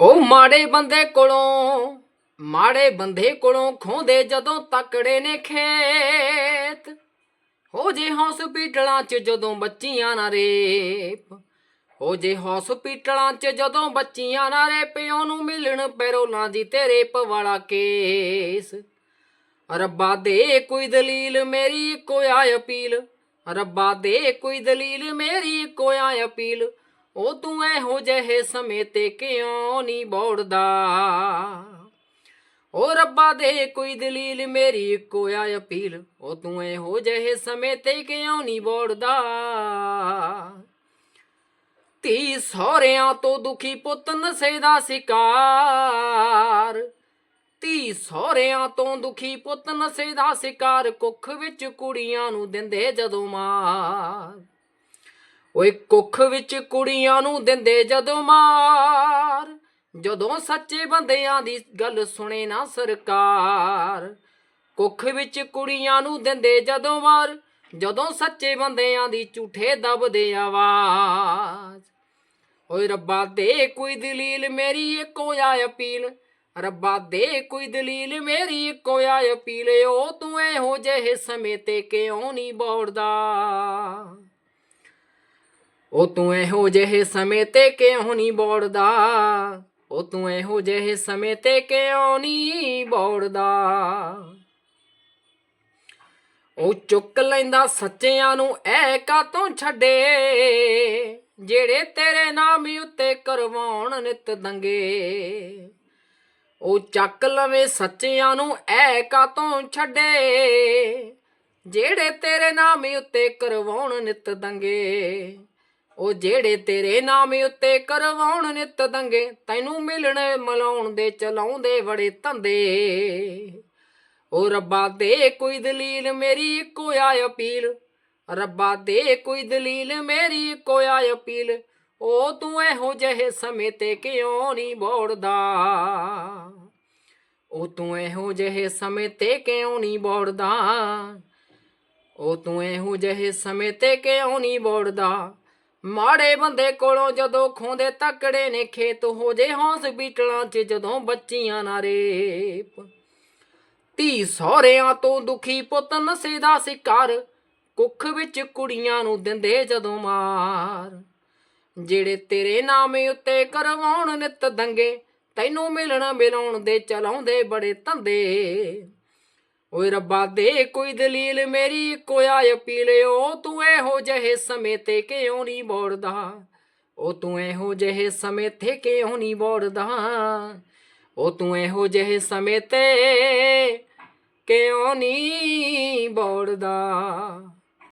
ਉਹ ਮਾੜੇ ਬੰਦੇ ਕੋਲੋਂ, ਮਾੜੇ ਬੰਦੇ ਕੋਲੋਂ ਖੋਂਦੇ ਜਦੋਂ ਤਕੜੇ ਨੇ ਖੇਤ। ਹੋ ਜੇ ਹਸਪੀਟਲਾਂ 'ਚ ਜਦੋਂ ਬੱਚੀਆਂ ਨਾ ਰੇਪ, ਹੋ ਜੇ ਹਸਪੀਟਲਾਂ 'ਚ ਜਦੋਂ ਬੱਚੀਆਂ ਨਾ ਰੇਪ, ਉਹਨੂੰ ਮਿਲਣ ਪੈਰੋਲਾਂ ਦੀ ਤੇ ਰੇਪ ਵਾਲਾ ਕੇਸ। ਰੱਬਾ ਦੇ ਕੋਈ ਦਲੀਲ, ਮੇਰੀ ਇੱਕੋ ਅਪੀਲ। ਰੱਬਾ ਦੇ ਕੋਈ ਦਲੀਲ, ਮੇਰੀ ਇੱਕੋ ਅਪੀਲ। ਉਹ ਤੂੰ ਇਹੋ ਜਿਹੇ ਸਮੇਂ ਤੇ ਕਿਉਂ ਨਹੀਂ ਬੋੜਦਾ? ਉਹ ਰੱਬਾ ਦੇ ਕੋਈ ਦਲੀਲ, ਮੇਰੀ ਕੋਇਆ ਅਪੀਲ। ਉਹ ਤੂੰ ਇਹੋ ਜਿਹੇ ਸਮੇਂ ਤੇ ਕਿਉਂ ਨਹੀਂ ਬੋੜਦਾ? ਧੀ ਸਹੁਰਿਆਂ ਤੋਂ ਦੁਖੀ ਪੁੱਤ ਨਸ਼ੇ ਦਾ ਸ਼ਿਕਾਰ। ਧੀ ਸਹੁਰਿਆਂ ਤੋਂ ਦੁਖੀ ਪੁੱਤ ਨਸ਼ੇ ਦਾ ਸ਼ਿਕਾਰ। ਕੁੱਖ ਵਿੱਚ ਕੁੜੀਆਂ ਨੂੰ ਦਿੰਦੇ ਜਦੋਂ ਮਾਰ। ਓਏ ਕੁੱਖ ਵਿੱਚ ਕੁੜੀਆਂ ਨੂੰ ਦਿੰਦੇ ਜਦੋਂ ਮਾਰ। ਜਦੋਂ ਸੱਚੇ ਬੰਦਿਆਂ ਦੀ ਗੱਲ ਸੁਣੇ ਨਾ ਸਰਕਾਰ। ਕੁੱਖ ਵਿੱਚ ਕੁੜੀਆਂ ਨੂੰ ਦਿੰਦੇ ਜਦੋਂ ਮਾਰ। ਜਦੋਂ ਸੱਚੇ ਬੰਦਿਆਂ ਦੀ ਝੂਠੇ ਦਬਦੇ ਆਵਾਜ਼। ਓਏ ਰੱਬਾ ਦੇ ਕੋਈ ਦਲੀਲ ਮੇਰੀ ਇੱਕੋ ਆ ਅਪੀਲ। ਰੱਬਾ ਦੇ ਕੋਈ ਦਲੀਲ ਮੇਰੀ ਇੱਕੋ ਆ ਅਪੀਲ। ਉਹ ਤੂੰ ਇਹੋ ਜਿਹੇ ਸਮੇਂ ਤੇ ਕਿਉਂ ਨਹੀਂ ਬੋੜਦਾ? ਉਹ ਤੂੰ ਇਹੋ ਜਿਹੇ ਸਮੇਂ ਤੇ ਕਿਉਂ ਨਹੀਂ ਬੋੜਦਾ? ਉਹ ਤੂੰ ਇਹੋ ਜਿਹੇ ਸਮੇਂ ਤੇ ਕਿਉਂ ਨਹੀਂ ਬੋੜਦਾ? ਉਹ ਚੁੱਕ ਲੈਂਦਾ ਸੱਚਿਆਂ ਨੂੰ ਐ ਕਾਤੋਂ ਛੱਡੇ? ਜਿਹੜੇ ਤੇਰੇ ਨਾਮ ਉੱਤੇ ਕਰਵਾਉਣ ਨਿਤ ਦੰਗੇ। ਉਹ ਚੱਕ ਲਵੇ ਸੱਚਿਆਂ ਨੂੰ ਐ ਕਾਤੋਂ ਛੱਡੇ? ਜਿਹੜੇ ਤੇਰੇ ਨਾਮ ਉੱਤੇ ਕਰਵਾਉਣ ਨਿਤ ਦੰਗੇ। ਉਹ ਜਿਹੜੇ ਤੇਰੇ ਨਾਮ ਉੱਤੇ ਕਰਵਾਉਣ ਨਿਤ ਦੰਗੇ, ਤੈਨੂੰ ਮਿਲਣ ਮਲਾਉਣ ਦੇ ਚਲਾਉਂਦੇ ਬੜੇ ਧੰਦੇ। ਉਹ ਰੱਬਾ ਦੇ ਕੋਈ ਦਲੀਲ ਮੇਰੀ ਇੱਕੋ ਆ ਅਪੀਲ, ਰੱਬਾ ਦੇ ਕੋਈ ਦਲੀਲ ਮੇਰੀ ਇੱਕੋ ਆ ਅਪੀਲ। ਉਹ ਤੂੰ ਇਹੋ ਜਿਹੇ ਸਮੇਂ ਤੇ ਕਿਉਂ ਨਹੀਂ ਬੋੜਦਾ? ਉਹ ਤੂੰ ਇਹੋ ਜਿਹੇ ਸਮੇਂ ਤੇ ਕਿਉਂ ਨਹੀਂ ਬੋੜਦਾ? ਉਹ ਤੂੰ ਇਹੋ ਜਿਹੇ ਸਮੇਂ ਤੇ ਕਿਉਂ ਨਹੀਂ ਬੋੜਦਾ? ਮਾੜੇ ਬੰਦੇ ਕੋਲੋਂ ਜਦੋਂ ਖੋਂਦੇ ਤਕੜੇ ਨੇ ਖੇਤ, ਹੋ ਜੇ ਹੌਸਪੀਟਲਾਂ 'ਚ ਜਦੋਂ ਬੱਚੀਆਂ ਨਾ ਰੇਪ। ਧੀ ਸਹੁਰਿਆਂ ਤੋਂ ਦੁਖੀ ਪੁੱਤ ਨਸ਼ੇ ਦਾ ਸ਼ਿਕਾਰ, ਕੁੱਖ ਵਿੱਚ ਕੁੜੀਆਂ ਨੂੰ ਦਿੰਦੇ ਜਦੋਂ ਮਾਰ। ਜਿਹੜੇ ਤੇਰੇ ਨਾਮੇ ਉੱਤੇ ਕਰਵਾਉਣ ਨਿਤ ਦੰਗੇ, ਤੈਨੂੰ ਮਿਲਣ ਮਿਲਾਉਣ ਦੇ ਚਲਾਉਂਦੇ ਬੜੇ ਧੰਦੇ। ਓਏ ਰੱਬਾ ਦੇ ਕੋਈ ਦਲੀਲ ਮੇਰੀ ਕੋਇਆ ਆ ਅਪੀਲ ਉਹ ਤੂੰ ਇਹੋ ਜਿਹੇ ਸਮੇਂ ਤੇ ਕਿਉਂ ਨਹੀਂ ਬੋੜਦਾ ਉਹ ਤੂੰ ਇਹੋ ਜਿਹੇ ਸਮੇਂ ਤੇ ਕਿਉਂ ਨਹੀਂ ਬੋੜਦਾ ਉਹ ਤੂੰ ਇਹੋ ਜਿਹੇ ਸਮੇਂ ਤੇ ਕਿਉਂ ਨਹੀਂ ਬੋੜਦਾ